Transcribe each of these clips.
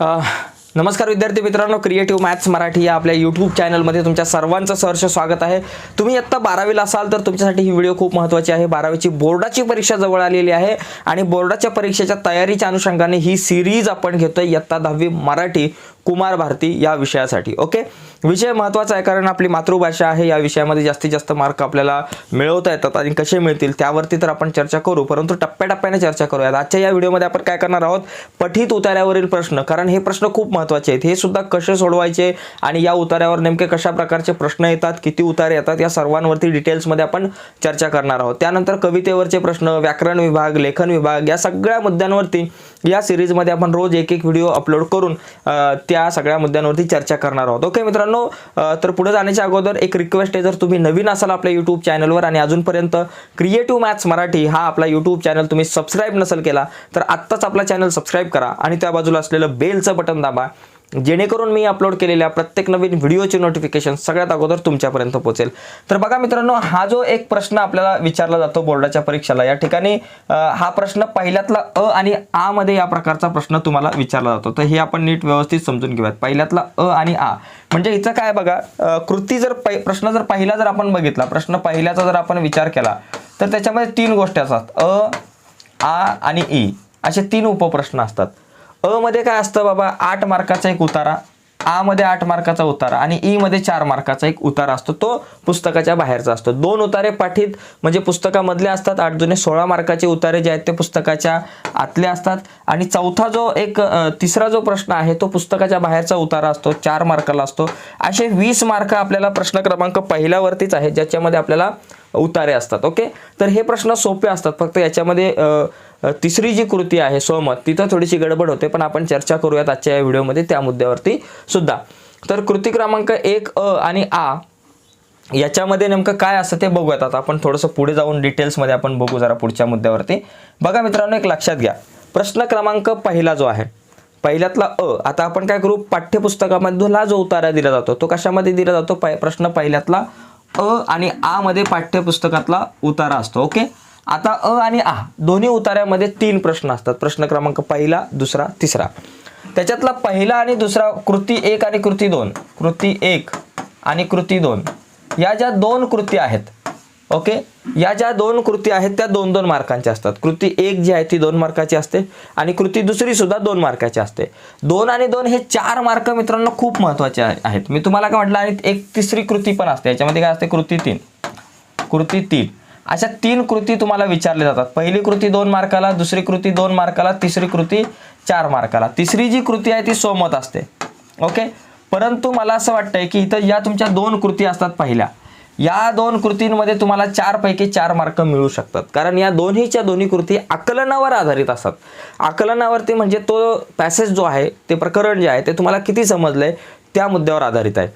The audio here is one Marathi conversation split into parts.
नमस्कार विद्यार्थी मित्रांनो क्रिएटिव्ह मॅथ्स मराठी या आपल्या यूट्यूब चॅनलमध्ये तुमच्या सर्वांचं सहर्ष स्वागत आहे. तुम्ही आत्ता बारावीला असाल तर तुमच्यासाठी ही व्हिडिओ खूप महत्त्वाची आहे. बारावीची बोर्डाची परीक्षा जवळ आलेली आहे आणि बोर्डाच्या परीक्षेच्या तयारीच्या अनुषंगाने ही सिरीज आपण घेतोय. इयत्ता दहावी मराठी. कुमार भारती या विषयासाठी ओके? विषय महत्त्वाचा आहे कारण आपली मातृभाषा आहे या विषयामध्ये जास्तीत जास्त मार्क आपल्याला मिळवता येतात आणि कसे मिळतील त्यावरती तर आपण चर्चा करू परंतु टप्प्याटप्प्याने चर्चा करूयात. आजच्या या व्हिडिओमध्ये आपण काय करणार आहोत? पठित उतार्यावरील प्रश्न कारण हे प्रश्न खूप महत्त्वाचे आहेत. हे सुद्धा कसे सोडवायचे आणि या उतार्यावर नेमके कशा प्रकारचे प्रश्न येतात किती उतारे येतात या सर्वांवरती डिटेल्समध्ये आपण चर्चा करणार आहोत. त्यानंतर कवितेवरचे प्रश्न व्याकरण विभाग लेखन विभाग या सगळ्या मुद्द्यांवरती या सिरीजमध्ये आपण रोज एक एक व्हिडिओ अपलोड करून त्या त्या सगळ्या मुद्द्यांवरती चर्चा करणार आहोत. ओके मित्रांनो तर पुढे जाण्याच्या अगोदर एक रिक्वेस्ट आहे जर तुम्ही नवीन असाल आपल्या यूट्यूब चॅनलवर आणि अजूनपर्यंत क्रिएटिव्ह मॅथ्स मराठी हा आपला यूट्यूब चॅनल तुम्ही सबस्क्राईब नसेल केला तर आत्ताच आपला चॅनल सबस्क्राईब करा आणि त्या बाजूला असलेलं बेलचं बटन दाबा. जेणेकरून मी अपलोड केलेल्या प्रत्येक नवीन व्हिडिओचे नोटिफिकेशन सगळ्यात अगोदर तुमच्यापर्यंत पोहोचेल. तर बघा मित्रांनो हा जो एक प्रश्न आपल्याला विचारला जातो बोर्डाच्या परीक्षेला या ठिकाणी हा प्रश्न पहिल्यातला अ आणि आ मध्ये या प्रकारचा प्रश्न तुम्हाला विचारला जातो. तर हे आपण नीट व्यवस्थित समजून घेऊयात. पहिल्यातला अ आणि आ. म्हणजे हिचं काय बघा कृती जर प्रश्न जर पहिला जर आपण बघितला प्रश्न पहिल्याचा जर आपण विचार केला तर त्याच्यामध्ये तीन गोष्टी असतात. अ आ आणि ई. असे तीन उपप्रश्न असतात. अ मध्ये काय असतं बाबा? आठ मार्काचा एक उतारा आ मध्ये आठ मार्काचा उतारा आणि ई मध्ये चार मार्काचा एक उतारा असतो. तो पुस्तकाच्या बाहेरचा असतो. दोन उतारे पाठीत म्हणजे पुस्तकामधले असतात आठ जुने सोळा मार्काचे उतारे जे आहेत ते पुस्तकाच्या आतले असतात. आणि चौथा जो एक तिसरा जो प्रश्न आहे तो पुस्तकाच्या बाहेरचा उतारा असतो चार मार्काला असतो. असे वीस मार्क आपल्याला प्रश्न क्रमांक पहिल्यावरतीच आहे ज्याच्यामध्ये आपल्याला उतारे असतात. ओके? तर हे प्रश्न सोपे असतात. फक्त याच्यामध्ये तिसरी जी कृती आहे सोमत तिथं थोडीशी गडबड होते पण आपण चर्चा करूयात आजच्या या व्हिडिओमध्ये त्या मुद्द्यावरती सुद्धा. तर कृती क्रमांक एक अ आणि आ याच्यामध्ये नेमकं काय असतं ते बघूयात. आता आपण थोडंसं पुढे जाऊन डिटेल्समध्ये आपण बघू जरा पुढच्या मुद्द्यावरती. बघा मित्रांनो एक लक्षात घ्या. प्रश्न क्रमांक पहिला जो आहे पहिल्यातला अ आता आपण काय करू? पाठ्यपुस्तकामधला जो उतारा दिला जातो तो कशामध्ये दिला जातो? प्रश्न पहिल्यातला अ आणि आ मध्ये पाठ्यपुस्तकातला उतारा असतो ओके? आता अ आणि आ दोन्ही उतार्यामध्ये तीन प्रश्न असतात. प्रश्न क्रमांक पहिला दुसरा तिसरा. त्याच्यातला पहिला आणि दुसरा कृती एक आणि कृती दोन. कृती एक आणि कृती दोन. या ज्या दोन कृती आहेत ओके? या ज्या दोन कृती आहेत त्या दोन दोन मार्कांच्या असतात. कृती एक जी आहे ती दोन मार्काची असते आणि कृती दुसरी सुद्धा दोन मार्काची असते. दोन आणि दोन हे चार मार्क मित्रांनो खूप महत्त्वाचे आहेत. मी तुम्हाला काय म्हटलं आणि एक तिसरी कृती पण असते. याच्यामध्ये काय असते? कृती तीन. कृती तीन. अशा तीन कृती तुम्हाला विचारल्या जातात. पहिली कृती दोन मार्काला दुसरी कृती दोन मार्काला तिसरी कृती चार मार्काला. तिसरी जी कृती आहे ती सोमत असते. ओके? परंतु मला असं वाटतंय की इथं या तुमच्या दोन कृती असतात पहिल्या. या दोन कृतींमध्ये तुम्हाला चार पैकी चार मार्क मिळू शकतात. कारण या दोन्हीच्या दोन्ही कृती आकलनावर आधारित असतात. आकलनावरती म्हणजे तो पॅसेज जो आहे ते प्रकरण जे आहे ते तुम्हाला किती समजलंय त्या मुद्द्यावर आधारित आहे.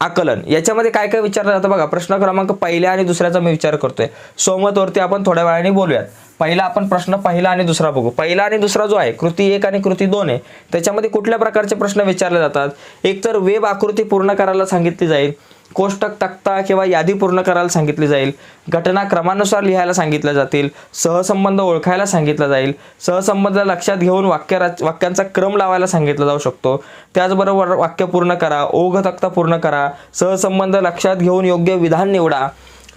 आकलन. याच्यामध्ये काय काय विचारलं जातं बघा. प्रश्न क्रमांक पहिल्या आणि दुसऱ्याचा मी विचार करतोय. सोमतवरती आपण थोड्या वेळाने बोलूयात. पहिला आपण प्रश्न पहिला आणि दुसरा बघू. पहिला आणि दुसरा जो आहे कृती एक आणि कृती दोन आहे त्याच्यामध्ये कुठल्या प्रकारचे प्रश्न विचारले जातात? एक तर वेब आकृती पूर्ण करायला सांगितली जाईल कोष्टक तक्ता किंवा यादी पूर्ण करायला सांगितली जाईल घटना क्रमानुसार लिहायला सांगितल्या जातील सहसंबंध ओळखायला सांगितला जाईल सहसंबंध लक्षात घेऊन वाक्य रच- वाक्यांचा क्रम लावायला सांगितला जाऊ शकतो. त्याचबरोबर वाक्य पूर्ण करा ओघ तक्ता पूर्ण करा सहसंबंध लक्षात घेऊन योग्य विधान निवडा.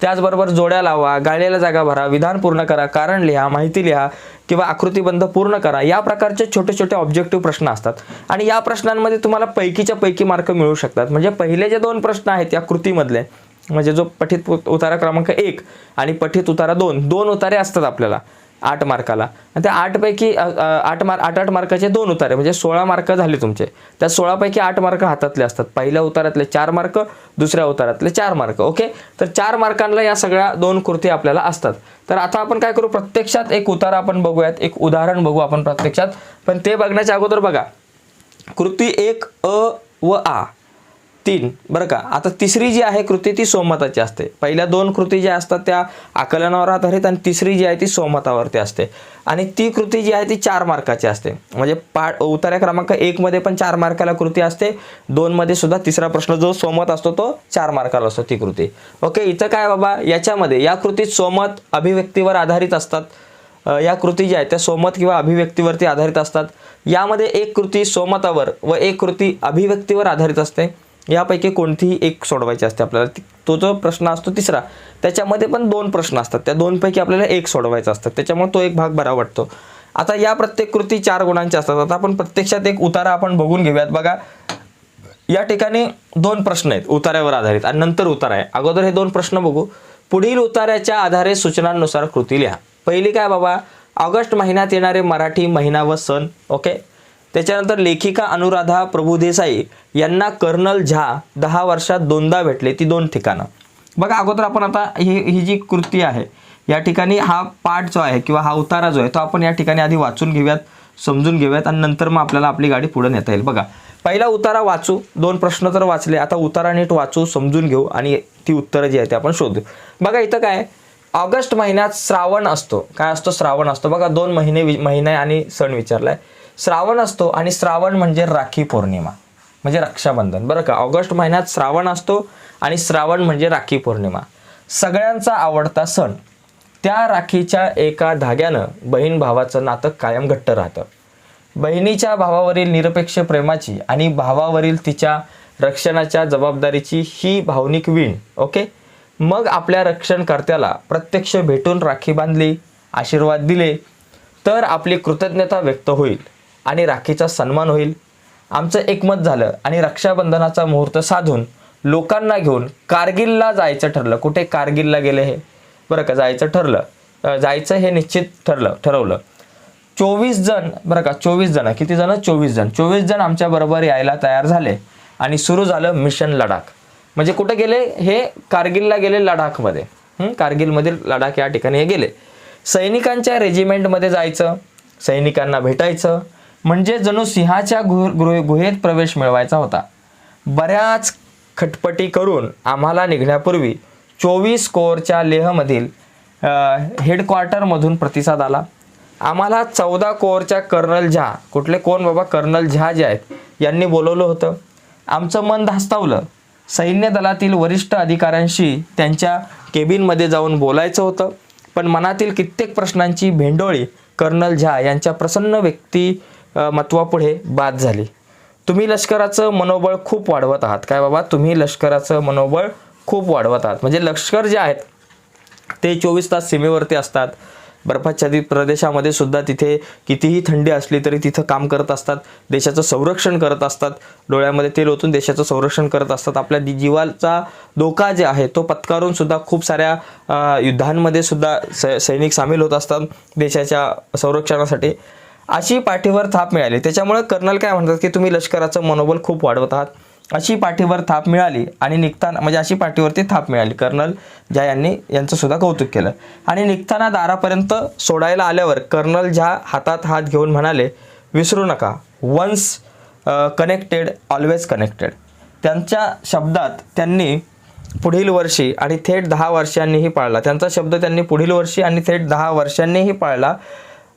त्याचबरोबर जोड्या लावा गाळलेल्या जागा भरा विधान पूर्ण करा कारण लिहा माहिती लिहा किंवा आकृतीबंध पूर्ण करा या प्रकारचे छोटे छोटे ऑब्जेक्टिव्ह प्रश्न असतात. आणि या प्रश्नांमध्ये तुम्हाला पैकीच्या पैकी मार्क मिळू शकतात. म्हणजे पहिले जे दोन प्रश्न आहेत या कृतीमधले म्हणजे जो पठित उत- उतारा क्रमांक एक आणि पठित उतारा दोन दोन उतारे असतात आपल्याला. आठ मार्काला. आणि त्या आठपैकी आठ मार्क आठ आठ मार्काचे दोन उतारे म्हणजे सोळा मार्क झाले तुमचे. त्या सोळापैकी आठ मार्क हातातले असतात. पहिल्या उतारातले चार मार्क दुसऱ्या उतारातले चार मार्क ओके? तर चार मार्कांना या सगळ्या दोन कृती आपल्याला असतात. तर आता आपण काय करू? प्रत्यक्षात एक उतारा आपण बघूयात एक उदाहरण बघू आपण प्रत्यक्षात. पण ते बघण्याच्या अगोदर बघा. कृती एक अ व आ. तीन. बरं का? आता तिसरी जी आहे कृती ती सोमताची असते. पहिल्या दोन कृती ज्या असतात त्या आकलनावर आधारित आणि तिसरी जी आहे ती सोमतावरती असते. आणि ती कृती जी आहे ती चार मार्काची असते. म्हणजे पा उतार्या क्रमांक एकमध्ये पण चार मार्काला कृती असते. दोनमध्ये सुद्धा तिसरा प्रश्न जो सोमत असतो तो चार मार्काला असतो ती कृती. ओके इथं काय बाबा? याच्यामध्ये या कृतीत सोमत अभिव्यक्तीवर आधारित असतात. या कृती ज्या आहेत त्या सोमत किंवा अभिव्यक्तीवरती आधारित असतात. यामध्ये एक कृती सोमतावर व एक कृती अभिव्यक्तीवर आधारित असते. यापैकी कोणतीही एक सोडवायची असते आपल्याला. तो जो प्रश्न असतो तिसरा त्याच्यामध्ये पण दोन प्रश्न असतात. त्या दोनपैकी आपल्याला एक सोडवायचा असतं. त्याच्यामुळे तो एक भाग बरा वाटतो. आता या प्रत्येक कृती चार गुणांच्या असतात. आता आपण प्रत्यक्षात एक उतारा आपण बघून घेऊयात. बघा या ठिकाणी दोन प्रश्न आहेत उतार्यावर आधारित आणि नंतर उतारा आहे. अगोदर हे दोन प्रश्न बघू. पुढील उतार्याच्या आधारे सूचनांनुसार कृती लिहा. पहिली काय बाबा? ऑगस्ट महिन्यात येणारे मराठी महिना व सण. ओके? त्याच्यानंतर लेखिका अनुराधा प्रभुदेसाई यांना कर्नल झा दहा वर्षात दोनदा भेटले ती दोन ठिकाणं. बघा अगोदर आपण आता ही ही जी कृती आहे या ठिकाणी हा पाठ जो आहे किंवा हा उतारा जो आहे तो आपण या ठिकाणी आधी वाचून घेऊयात समजून घेऊयात आणि नंतर मग आपल्याला आपली गाडी पुढे नेता येईल. बघा पहिला उतारा वाचू दोन प्रश्न तर वाचले आता उतारा नीट वाचू समजून घेऊ आणि ती उत्तरं जी आहे ते आपण शोधू. बघा इथं काय ऑगस्ट महिन्यात श्रावण असतो. काय असतो? श्रावण असतो. बघा दोन महिने वि- महिने आणि सण विचारलाय. श्रावण असतो आणि श्रावण म्हणजे राखी पौर्णिमा म्हणजे रक्षाबंधन. बरं का? ऑगस्ट महिन्यात श्रावण असतो आणि श्रावण म्हणजे राखी पौर्णिमा. सगळ्यांचा आवडता सण. त्या राखीच्या एका धाग्यानं बहीण भावाचं नातं कायम घट्ट राहतं. बहिणीच्या भावावरील निरपेक्ष प्रेमाची आणि भावावरील तिच्या रक्षणाच्या जबाबदारीची ही भावनिक वीण ओके? मग आपल्या रक्षणकर्त्याला प्रत्यक्ष भेटून राखी बांधली आशीर्वाद दिले तर आपली कृतज्ञता व्यक्त होईल. आणि राखीचा सन्मान होईल. आमचं एकमत झालं आणि रक्षाबंधनाचा मुहूर्त साधून लोकांना घेऊन कारगिलला जायचं ठरलं. कुठे कारगिलला गेले हे? बरं का जायचं ठरलं. जायचं हे निश्चित ठरलं ठरवलं. चोवीस जण बरं का चोवीस जण किती जण? चोवीस जण. चोवीस जण आमच्या बरोबर यायला तयार झाले आणि सुरू झालं मिशन लडाख. म्हणजे कुठे गेले? हे कारगिलला गेले लडाखमध्ये. कारगिलमधील लडाख या ठिकाणी हे गेले. सैनिकांच्या रेजिमेंटमध्ये जायचं. सैनिकांना भेटायचं. म्हणजे जणू सिंहाच्या गुह गुहेत प्रवेश मिळवायचा होता. बऱ्याच खटपटी करून आम्हाला निघण्यापूर्वी चोवीस कोरच्या लेहमधील हेडक्वार्टरमधून प्रतिसाद आला. आम्हाला चौदा कोरच्या कर्नल झा कुठले कोण बाबा? कर्नल झा जे आहेत यांनी बोलवलं होतं. आमचं मन धास्तावलं. सैन्य दलातील वरिष्ठ अधिकाऱ्यांशी त्यांच्या केबिनमध्ये जाऊन बोलायचं होतं. पण मनातील कित्येक प्रश्नांची भेंडोळी कर्नल झा यांच्या प्रसन्न व्यक्ती मत्वापुढे बाद झाली. तुम्ही लष्कराचं मनोबळ खूप वाढवत आहात. काय बाबा? तुम्ही लष्कराचं मनोबळ खूप वाढवत आहात. म्हणजे लष्कर जे आहेत ते चोवीस तास सीमेवरती असतात. बर्फाच्छादित प्रदेशामध्ये सुद्धा तिथे कितीही थंडी असली तरी तिथं काम करत असतात. देशाचं संरक्षण करत असतात. डोळ्यामध्ये तेल ओतून देशाचं संरक्षण करत असतात. आपल्या जीवाचा धोका जे आहे तो पत्कारून सुद्धा खूप साऱ्या युद्धांमध्ये सुद्धा स सैनिक सामील होत असतात. देशाच्या संरक्षणासाठी. अशी पाठीवर थाप मिळाली. त्याच्यामुळे कर्नल काय म्हणतात की तुम्ही लष्कराचं मनोबल खूप वाढवत आहात. अशी पाठीवर थाप मिळाली आणि निघताना म्हणजे अशी पाठीवरती थाप मिळाली. कर्नल झा यांनी यांचं सुद्धा कौतुक केलं. आणि निघताना दारापर्यंत सोडायला आल्यावर कर्नल झा हातात हात घेऊन म्हणाले विसरू नका. वन्स कनेक्टेड ऑलवेज कनेक्टेड त्यांच्या शब्दात त्यांनी पुढील वर्षी आणि थेट दहा वर्षांनीही पाळला. त्यांचा शब्द त्यांनी पुढील वर्षी आणि थेट दहा वर्षांनीही पाळला.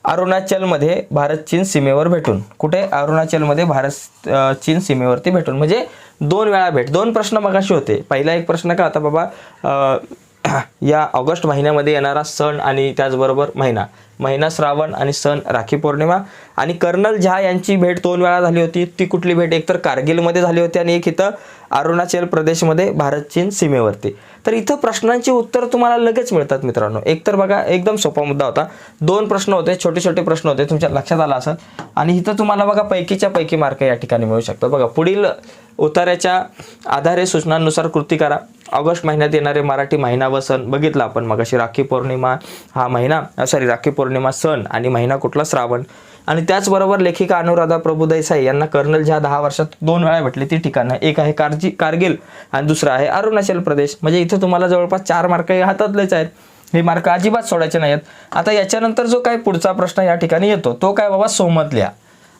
अरुणाचलमध्ये भारत चीन सीमेवर भेटून. कुठे? अरुणाचलमध्ये भारत चीन सीमेवरती भेटून. म्हणजे दोन वेळा भेट. दोन प्रश्न मगाशी होते. पहिला एक प्रश्न का आता बाबा? या ऑगस्ट महिन्यामध्ये येणारा सण आणि त्याचबरोबर महिना. महिना श्रावण आणि सण राखी पौर्णिमा. आणि कर्नल झा यांची भेट दोन वेळा झाली होती. ती कुठली भेट? एक तर कारगिलमध्ये झाली होती आणि एक इथं अरुणाचल प्रदेशमध्ये भारत चीन सीमेवरती. तर इथं प्रश्नांची उत्तर तुम्हाला लगेच मिळतात मित्रांनो. एक तर बघा एकदम सोपा मुद्दा होता. दोन प्रश्न होते छोटे छोटे प्रश्न होते. तुमच्या लक्षात आला असं आणि इथं तुम्हाला बघा पैकीच्या पैकी मार्क या ठिकाणी मिळू शकतात. बघा पुढील उतार्याच्या आधारे सूचनांनुसार कृती करा. ऑगस्ट महिन्यात येणारे मराठी महिना व सण बघितला आपण. मग अशी राखी पौर्णिमा हा महिना सॉरी राखी पौर्णिमा सण आणि महिना कुठला श्रावण. आणि त्याचबरोबर लेखिका अनुराधा प्रभुदेसाई यांना कर्नल ज्या दहा वर्षात दोन वेळा भेटले ती ठिकाणं. एक आहे कारजी कारगिल आणि दुसरं आहे अरुणाचल प्रदेश. म्हणजे इथं तुम्हाला जवळपास चार मार्क हे हातातलेच आहेत. हे मार्क अजिबात सोडायचे नाही आहेत आता याच्यानंतर जो काय पुढचा प्रश्न या ठिकाणी येतो तो काय बाबा सोमत लिहा.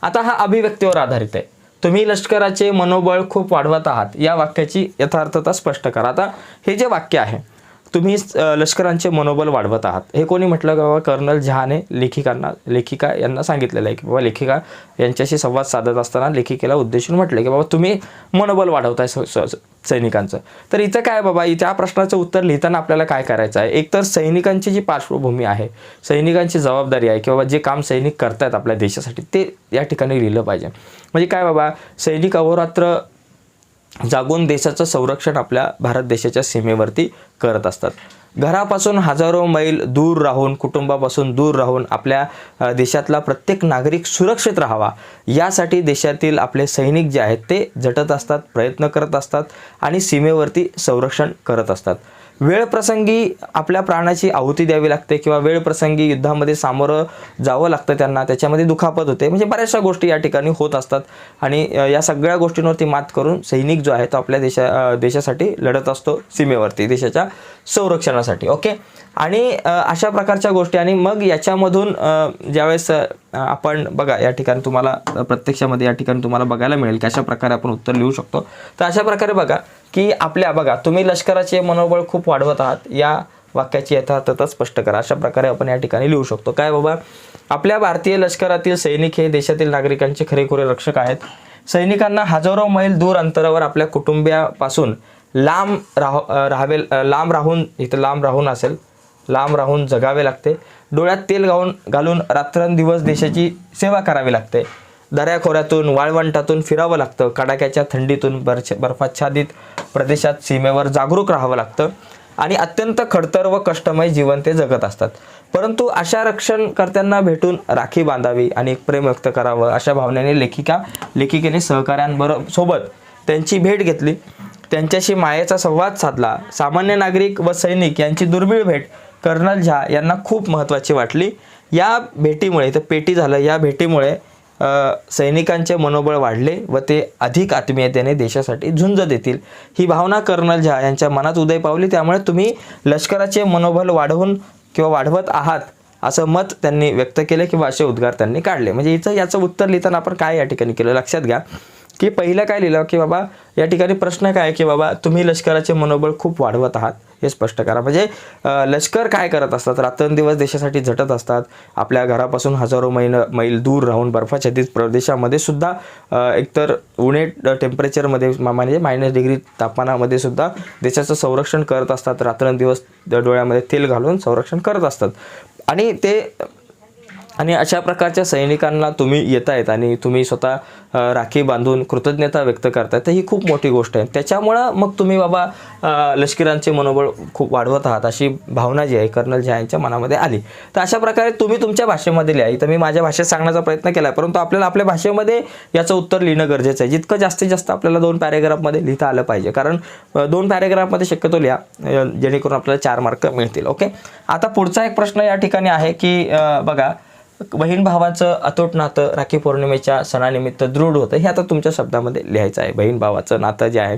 आता हा अभिव्यक्तीवर आधारित आहे. तुम्ही लष्कराचे मनोबळ खूप वाढवत आहात. या वाक्याची यथार्थता स्पष्ट करा. आता हे जे वाक्य आहे तुम्ही लष्करांचे मनोबल वाढवत आहात. हे कोणी म्हटलं का बाबा? कर्नल जहाने लेखिकांना लेखिका यांना सांगितलेलं आहे की बाबा लेखिका यांच्याशी संवाद साधत असताना लेखिकेला उद्देशून म्हटलं की बाबा तुम्ही मनोबल वाढवताय स- सैनिकांचं. तर इथं काय बाबा? त्या प्रश्नाचं उत्तर लिहिताना आपल्याला काय करायचं आहे? एक तर सैनिकांची जी पार्श्वभूमी आहे सैनिकांची जबाबदारी आहे की बाबा जे काम सैनिक करतायत आपल्या देशासाठी ते या ठिकाणी लिहिलं पाहिजे. म्हणजे काय बाबा? सैनिक अहोरात्र जागून देशाचं संरक्षण आपल्या भारत देशाच्या सीमेवरती करत असतात. घरापासून हजारो मैल दूर राहून कुटुंबापासून दूर राहून आपल्या देशातला प्रत्येक नागरिक सुरक्षित राहावा. यासाठी देशातील आपले सैनिक जे आहेत ते झटत असतात प्रयत्न करत असतात आणि सीमेवरती संरक्षण करत असतात. वेळप्रसंगी आपल्या प्राणाची आहुती द्यावी लागते किंवा वेळप्रसंगी युद्धामध्ये सामोरं जावं लागतं त्यांना त्याच्यामध्ये दुखापत होते. म्हणजे बऱ्याचशा गोष्टी या ठिकाणी होत असतात. आणि या सगळ्या गोष्टींवरती मात करून सैनिक जो आहे तो आपल्या देशा देशासाठी लढत असतो सीमेवरती देशाच्या संरक्षणासाठी. ओके? आणि अशा प्रकारच्या गोष्टी आणि मग याच्यामधून ज्यावेळेस आपण बघा या ठिकाणी तुम्हाला प्रत्यक्षामध्ये या ठिकाणी तुम्हाला बघायला मिळेल की अशा प्रकारे आपण उत्तर लिहू शकतो. तर अशा प्रकारे बघा की आपल्या बघा तुम्ही लष्कराचे मनोबळ खूप वाढवत आहात या वाक्याची यथार्थता स्पष्ट करा. अशा प्रकारे आपण या ठिकाणी लिहू शकतो. काय बाबा? आपल्या भारतीय लष्करातील सैनिक हे देशातील नागरिकांचे खरेखुरे रक्षक आहेत. सैनिकांना हजारो मैल दूर अंतरावर आपल्या कुटुंबियापासून लांब राह राहावे लांब राहून इथं लांब राहून असेल. लांब राहून जगावे लागते. डोळ्यात तेल घालून घालून रात्रंदिवस देशाची सेवा करावी लागते. दऱ्याखोऱ्यातून वाळवंटातून फिरावं लागतं. कडाक्याच्या थंडीतून बर्च बर्फाच्छादित प्रदेशात सीमेवर जागरूक राहावं लागतं. आणि अत्यंत खडतर व कष्टमय जीवन ते जगत असतात. परंतु अशा रक्षणकर्त्यांना भेटून राखी बांधावी आणि एक प्रेम व्यक्त करावं अशा भावनेने लेखिका लेखिकेने सहकाऱ्यांबरोबर सोबत त्यांची भेट घेतली. त्यांच्याशी मायेचा संवाद साधला. सामान्य नागरिक व सैनिक यांची दुर्मिळ भेट कर्नल झा यांना खूप महत्त्वाची वाटली. या भेटीमुळे तर पेटी झालं या भेटीमुळे सैनिकांचे मनोबळ वाढले व ते अधिक आत्मीयतेने देशासाठी झुंज देतील. ही भावना कर्नल झा यांच्या मनात उदय पावली. त्यामुळे तुम्ही लष्कराचे मनोबल वाढवून किंवा वाढवत आहात असं मत त्यांनी व्यक्त केलं किंवा असे उद्गार त्यांनी काढले. म्हणजे इथं याचं उत्तर लिहिताना आपण काय या ठिकाणी केलं? लक्षात घ्या. की पहिलं काय लिहिलं की बाबा या ठिकाणी प्रश्न काय आहे की बाबा तुम्ही लष्कराचे मनोबळ खूप वाढवत आहात हे स्पष्ट करा. म्हणजे लष्कर काय करत असतात? रात्रंदिवस देशासाठी झटत असतात. आपल्या घरापासून हजारो मैल मैल दूर राहून बर्फाच्छादित प्रदेशामध्ये सुद्धा एकतर उणे टेम्परेचरमध्ये म्हणजे मायनस डिग्री तापमानामध्ये सुद्धा देशाचं संरक्षण करत असतात. रात्रंदिवस डोळ्यामध्ये तेल घालून संरक्षण करत असतात. आणि ते आणि अशा प्रकारच्या सैनिकांना तुम्ही येत आहेत आणि तुम्ही स्वतः राखी बांधून कृतज्ञता व्यक्त करताय तर ही खूप मोठी गोष्ट आहे. त्याच्यामुळं मग तुम्ही बाबा लष्करांचे मनोबळ खूप वाढवत आहात अशी भावना जी आहे कर्नल झा यांच्या मनामध्ये आली. तर अशा प्रकारे तुम्ही तुमच्या भाषेमध्ये लिहा. इथं मी माझ्या भाषेत सांगण्याचा प्रयत्न केला आहे परंतु आपल्याला आपल्या भाषेमध्ये याचं उत्तर लिहिणं गरजेचं आहे. जितकं जास्तीत जास्त आपल्याला दोन पॅरेग्राफमध्ये लिहिता आलं पाहिजे कारण दोन पॅरेग्राफमध्ये शक्यतो लिहा जेणेकरून आपल्याला चार मार्क मिळतील ओके? आता पुढचा एक प्रश्न या ठिकाणी आहे की बघा बहीण भावाचं अतोट नातं राखी पौर्णिमेच्या सणानिमित्त दृढ होतं. हे आता तुमच्या शब्दामध्ये लिहायचं आहे. बहीण भावाचं नातं जे आहे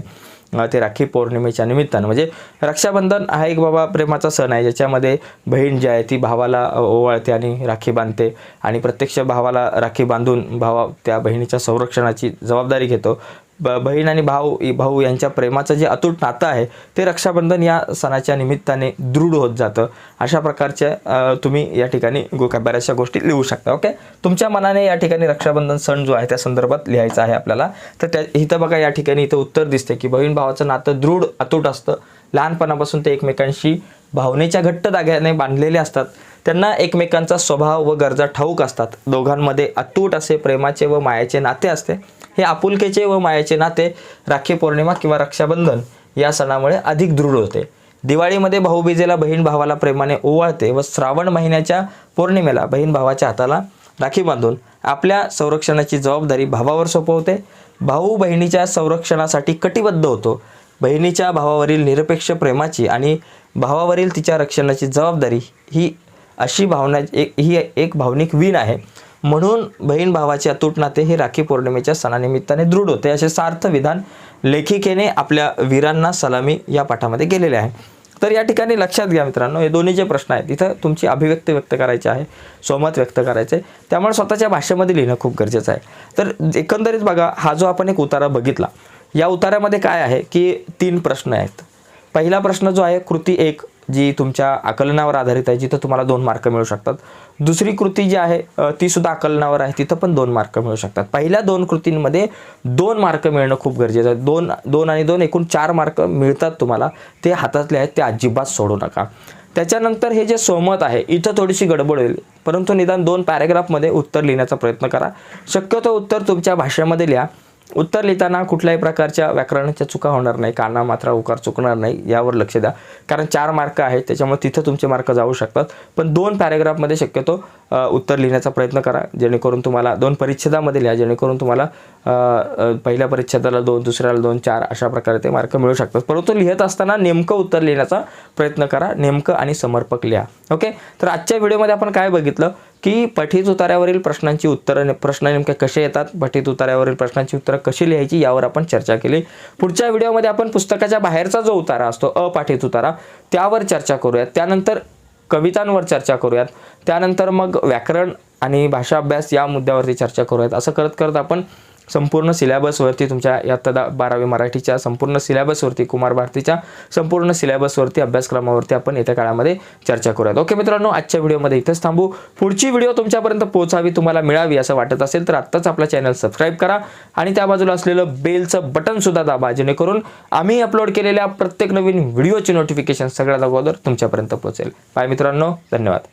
ते राखी पौर्णिमेच्या निमित्तानं. म्हणजे रक्षाबंधन हा एक बाबा प्रेमाचा सण आहे. ज्याच्यामध्ये बहीण जी आहे ती भावाला ओवाळते आणि राखी बांधते. आणि प्रत्यक्ष भावाला राखी बांधून भावा त्या बहिणीच्या संरक्षणाची जबाबदारी घेतो. ब बहीण आणि भाऊ भाऊ यांच्या प्रेमाचं जे अतूट नातं आहे ते रक्षाबंधन या सणाच्या निमित्ताने दृढ होत जातं. अशा प्रकारच्या तुम्ही या ठिकाणी गो काय बऱ्याचशा गोष्टी लिहू शकता ओके? तुमच्या मनाने या ठिकाणी रक्षाबंधन सण जो आहे त्या संदर्भात लिहायचा आहे आपल्याला. तर त्या इथं बघा या ठिकाणी इथं उत्तर दिसते की बहीण भावाचं नातं दृढ अतूट असतं. लहानपणापासून ते एकमेकांशी भावनेच्या घट्ट दाग्याने बांधलेले असतात. त्यांना एकमेकांचा स्वभाव व गरजा ठाऊक असतात. दोघांमध्ये अतूट असे प्रेमाचे व मायाचे नाते असते. हे आपुलकेचे व मायाचे नाते राखी पौर्णिमा किंवा रक्षाबंधन या सणामुळे अधिक दृढ होते. दिवाळीमध्ये भाऊबीजेला बहीण भावाला प्रेमाने ओवाळते व श्रावण महिन्याच्या पौर्णिमेला बहीण भावाच्या हाताला राखी बांधून आपल्या संरक्षणाची जबाबदारी भावावर सोपवते. भाऊ बहिणीच्या संरक्षणासाठी कटिबद्ध होतो. बहिणीच्या भावावरील निरपेक्ष प्रेमाची आणि भावावरील तिच्या रक्षणाची जबाबदारी ही अशी भावना एक ही एक भावनिक वीण आहे. म्हणून बहीण भावाचे अतूट नाते हे राखी पौर्णिमेच्या सणानिमित्ताने दृढ होते. असे सार्थ विधान लेखिकेने आपल्या वीरांना सलामी या पाठामध्ये केलेले आहे. तर या ठिकाणी लक्षात घ्या मित्रांनो हे दोन्ही जे प्रश्न आहेत इथं तुमची अभिव्यक्ती व्यक्त करायची आहे स्वमत व्यक्त करायचं आहे. त्यामुळे स्वतःच्या भाषेमध्ये लिहिणं खूप गरजेचं आहे. तर एकंदरीत बघा हा जो आपण एक उतारा बघितला या उतारामध्ये काय आहे की तीन प्रश्न आहेत. पहिला प्रश्न जो आहे कृती एक जी तुमच्या आकलनावर आधारित आहे जिथं तुम्हाला दोन मार्क मिळू शकतात. दुसरी कृती जी आहे ती सुद्धा आकलनावर आहे. तिथं पण दोन मार्क मिळू शकतात. पहिल्या दोन कृतींमध्ये दोन मार्क मिळणं खूप गरजेचं आहे. दोन दोन आणि दोन एकूण चार मार्क मिळतात तुम्हाला. ते हातातले आहेत ते अजिबात सोडू नका. त्याच्यानंतर हे जे सहमत आहे इथं थोडीशी गडबड होईल. परंतु निदान दोन पॅरेग्राफमध्ये उत्तर लिहिण्याचा प्रयत्न करा. शक्यतो उत्तर तुमच्या भाषेमध्ये लिहा. उत्तर लिहिताना कुठल्याही प्रकारच्या व्याकरणाच्या चुका होणार नाही काना मात्रा उकार चुकणार नाही यावर लक्ष द्या. कारण चार मार्क आहेत त्याच्यामुळे तिथं तुमचे मार्क जाऊ शकतात. पण दोन पॅरेग्राफमध्ये शक्यतो उत्तर लिहिण्याचा प्रयत्न करा. जेणेकरून तुम्हाला दोन परिच्छेदामध्ये लिहा. जेणेकरून तुम्हाला पहिल्या परिच्छेदाला दोन दुसऱ्याला दोन चार अशा प्रकारे ते मार्क मिळू शकतात. परंतु लिहित असताना नेमकं उत्तर लिहिण्याचा प्रयत्न करा. नेमकं आणि समर्पक लिहा. ओके? तर आजच्या व्हिडिओमध्ये आपण काय बघितलं? की पठीत उतार्यावरील प्रश्नांची उत्तरं प्रश्न नेमके कसे येतात? पठीत उतार्यावरील प्रश्नांची उत्तरं कशी लिहायची? यावर आपण चर्चा केली. पुढच्या व्हिडिओमध्ये आपण पुस्तकाच्या बाहेरचा जो उतारा असतो अपाठीत उतारा त्यावर चर्चा करूयात. त्यानंतर कवितांवर चर्चा करूयात. त्यानंतर मग व्याकरण आणि भाषा अभ्यास या मुद्द्यावरती चर्चा करूयात. असं करत करत आपण संपूर्ण सिलेबसवरती तुमच्या इयत्ता दा बारावी मराठीच्या संपूर्ण सिलेबसवरती कुमार भारतीच्या संपूर्ण सिलेबसवरती अभ्यासक्रमावरती आपण येत्या काळामध्ये चर्चा करूयात. ओके मित्रांनो आजच्या व्हिडिओमध्ये इथंच थांबू. पुढची व्हिडिओ तुमच्यापर्यंत पोहोचावी तुम्हाला मिळावी असं वाटत असेल तर आत्ताच आपला चॅनल सबस्क्राईब करा आणि त्या बाजूला असलेलं बेलचं बटन सुद्धा दाबा जेणेकरून आम्ही अपलोड केलेल्या प्रत्येक नवीन व्हिडिओची नोटिफिकेशन सगळ्यात अगोदर तुमच्यापर्यंत पोहोचेल. बाय मित्रांनो धन्यवाद.